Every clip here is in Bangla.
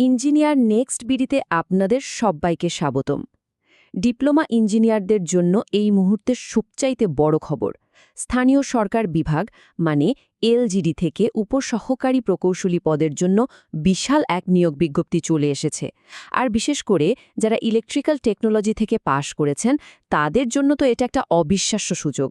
ইঞ্জিনিয়ার নেক্সট বিডিতে আপনাদের সবাইকে স্বাগতম। ডিপ্লোমা ইঞ্জিনিয়ারদের জন্য এই মুহূর্তের সবচাইতে বড় খবর। স্থানীয় সরকার বিভাগ মানে এলজিডি থেকে উপসহকারী প্রকৌশলী পদের জন্য বিশাল এক নিয়োগ বিজ্ঞপ্তি চলে এসেছে। আর বিশেষ করে যারা ইলেকট্রিক্যাল টেকনোলজি থেকে পাশ করেছেন, তাদের জন্য তো এটা একটা অবিশ্বাস্য সুযোগ।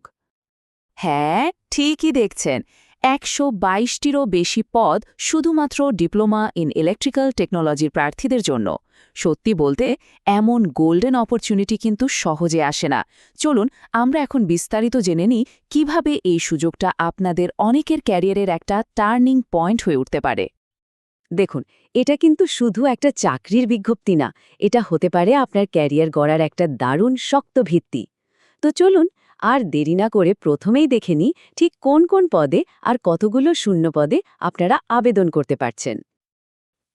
হ্যাঁ ঠিকই দেখছেন। একশো বাইশটিরও বেশি পদ শুধুমাত্র ডিপ্লোমা ইন ইলেকট্রিক্যাল টেকনোলজির প্রার্থীদের জন্য। সত্যি বলতে, এমন গোল্ডেন অপরচুনিটি কিন্তু সহজে আসে না। চলুন, আমরা এখন বিস্তারিত জেনে নিই কীভাবে এই সুযোগটা আপনাদের অনেকের ক্যারিয়ারের একটা টার্নিং পয়েন্ট হয়ে উঠতে পারে। দেখুন, এটা কিন্তু শুধু একটা চাকরির বিজ্ঞপ্তি না, এটা হতে পারে আপনার ক্যারিয়ার গড়ার একটা দারুণ শক্ত ভিত্তি। তো চলুন আর দেরি না করে প্রথমেই দেখে নিই ঠিক কোন কোন পদে আর কতগুলো শূন্য পদে আপনারা আবেদন করতে পারছেন।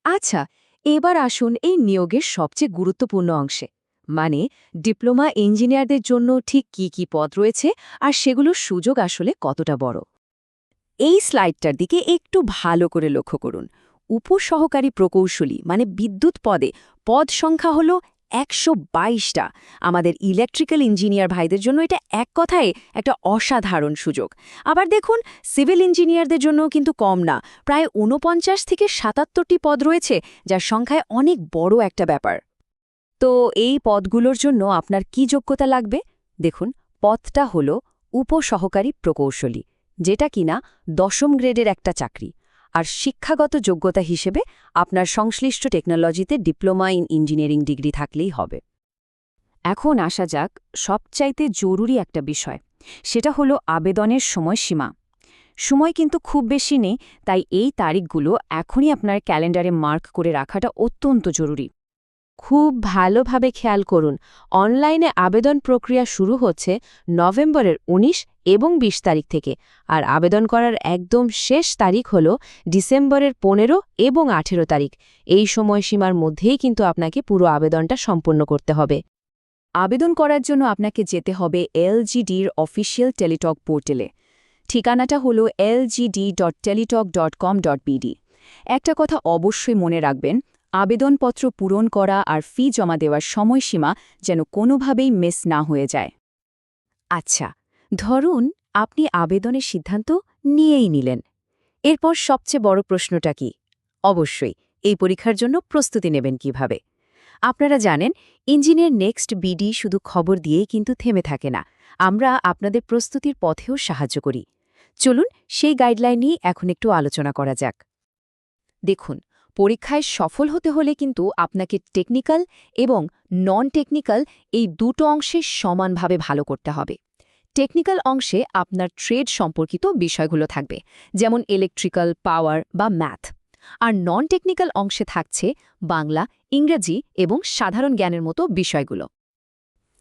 আচ্ছা এবার আসুন এই নিয়োগের সবচেয়ে গুরুত্বপূর্ণ অংশে। মানে ডিপ্লোমা ইঞ্জিনিয়ারদের জন্য ঠিক কি কি পদ রয়েছে আর সেগুলোর সুযোগ আসলে কতটা বড়? এই স্লাইডটার দিকে একটু ভালো করে লক্ষ্য করুন। উপসহকারী প্রকৌশলী মানে বিদ্যুৎ পদে, পদ সংখ্যা হল একশো বাইশটা। আমাদের ইলেকট্রিক্যাল ইঞ্জিনিয়ার ভাইদের জন্য এটা এক কথায় একটা অসাধারণ সুযোগ। আবার দেখুন সিভিল ইঞ্জিনিয়ারদের জন্য কিন্তু কম না। প্রায় ঊনপঞ্চাশ থেকে সাতাত্তরটি পদ রয়েছে, যার সংখ্যায় অনেক বড় একটা ব্যাপার। তো এই পদগুলোর জন্য আপনার কি যোগ্যতা লাগবে? দেখুন, পদটা হল উপসহকারী প্রকৌশলী, যেটা কিনা দশম গ্রেডের একটা চাকরি। আর শিক্ষাগত যোগ্যতা হিসেবে আপনার সংশ্লিষ্ট টেকনোলজিতে ডিপ্লোমা ইন ইঞ্জিনিয়ারিং ডিগ্রি থাকলেই হবে। এখন আসা যাক সবচাইতে জরুরি একটা বিষয়, সেটা হলো আবেদনের সময়সীমা। সময় কিন্তু খুব বেশি নেই, তাই এই তারিখগুলো এখনই আপনার ক্যালেন্ডারে মার্ক করে রাখাটা অত্যন্ত জরুরি। খুব ভালোভাবে খেয়াল করুন। অনলাইনে আবেদন প্রক্রিয়া শুরু হচ্ছে নভেম্বরের ১৯ এবং ২০ তারিখ থেকে। আর আবেদন করার একদম শেষ তারিখ হল ডিসেম্বরের ১৫ এবং ১৮ তারিখ। এই সময়সীমার মধ্যেই কিন্তু আপনাকে পুরো আবেদনটা সম্পন্ন করতে হবে। আবেদন করার জন্য আপনাকে যেতে হবে এলজিডির অফিসিয়াল টেলিটক পোর্টালে। ঠিকানাটা হল lgd.teletalk.com.bd একটা কথা অবশ্যই মনে রাখবেন আবেদনপত্র পূরণ করা আর ফি জমা দেওয়ার সময়সীমা যেন কোনোভাবেই মিস না হয়ে যায়। আচ্ছা ধরুন আপনি আবেদনের সিদ্ধান্ত নিয়েই নিলেন। এরপর সবচেয়ে বড় প্রশ্নটা কি? অবশ্যই, এই পরীক্ষার জন্য প্রস্তুতি নেবেন কীভাবে? আপনারা জানেন ইঞ্জিনিয়ার নেক্সট বিডি শুধু খবর দিয়েই কিন্তু থেমে থাকে না। আমরা আপনাদের প্রস্তুতির পথেও সাহায্য করি। চলুন সেই গাইডলাইন নিয়ে এখন একটু আলোচনা করা যাক। দেখুন পরীক্ষায় সফল হতে হলে কিন্তু আপনাকে টেকনিক্যাল এবং নন টেকনিক্যাল এই দুটো অংশে সমানভাবে ভালো করতে হবে। টেকনিক্যাল অংশে আপনার ট্রেড সম্পর্কিত বিষয়গুলো থাকবে, যেমন ইলেকট্রিক্যাল পাওয়ার বা ম্যাথ আর নন টেকনিক্যাল অংশে থাকছে বাংলা, ইংরেজি এবং সাধারণ জ্ঞানের মতো বিষয়গুলো।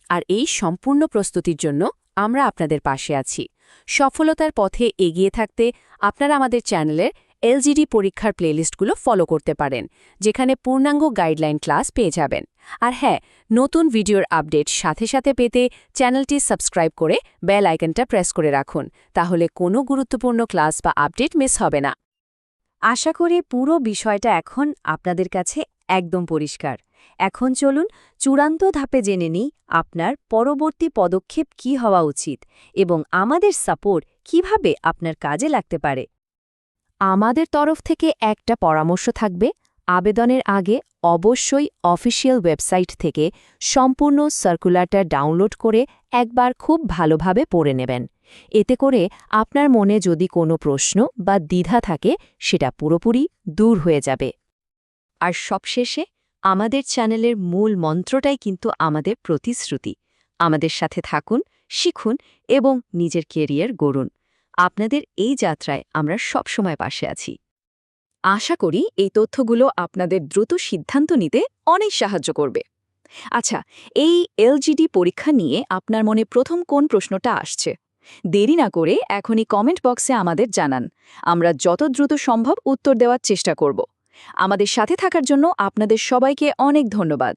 আর এই সম্পূর্ণ প্রস্তুতির জন্য আমরা আপনাদের পাশে আছি। সফলতার পথে এগিয়ে থাকতে আপনারা আমাদের চ্যানেলের এলজিডি পরীক্ষার প্লেলিস্টগুলো ফলো করতে পারেন, যেখানে পূর্ণাঙ্গ গাইডলাইন ক্লাস পেয়ে যাবেন। আর হ্যাঁ নতুন ভিডিওর আপডেট সাথে সাথে পেতে চ্যানেলটি সাবস্ক্রাইব করে বেল আইকনটা প্রেস করে রাখুন, তাহলে কোনো গুরুত্বপূর্ণ ক্লাস বা আপডেট মিস হবে না। আশা করি পুরো বিষয়টা এখন আপনাদের কাছে একদম পরিষ্কার। এখন চলুন চূড়ান্ত ধাপে জেনে নিই আপনার পরবর্তী পদক্ষেপ কি হওয়া উচিত এবং আমাদের সাপোর্ট কীভাবে আপনার কাজে লাগতে পারে। আমাদের তরফ থেকে একটা পরামর্শ থাকবে। আবেদনের আগে অবশ্যই অফিসিয়াল ওয়েবসাইট থেকে সম্পূর্ণ সার্কুলারটা ডাউনলোড করে একবার খুব ভালোভাবে পড়ে নেবেন। এতে করে আপনার মনে যদি কোনো প্রশ্ন বা দ্বিধা থাকে, সেটা পুরোপুরি দূর হয়ে যাবে। আর সবশেষে, আমাদের চ্যানেলের মূল মন্ত্রটাই কিন্তু আমাদের প্রতিশ্রুতি। আমাদের সাথে থাকুন, শিখুন এবং নিজের কেরিয়ার গড়ুন। আপনাদের এই যাত্রায় আমরা সবসময় পাশে আছি। আশা করি এই তথ্যগুলো আপনাদের দ্রুত সিদ্ধান্ত নিতে অনেক সাহায্য করবে। আচ্ছা এই এলজিডি পরীক্ষা নিয়ে আপনার মনে প্রথম কোন প্রশ্নটা আসছে? দেরি না করে এখনই কমেন্ট বক্সে আমাদের জানান। আমরা যত দ্রুত সম্ভব উত্তর দেওয়ার চেষ্টা করব। আমাদের সাথে থাকার জন্য আপনাদের সবাইকে অনেক ধন্যবাদ।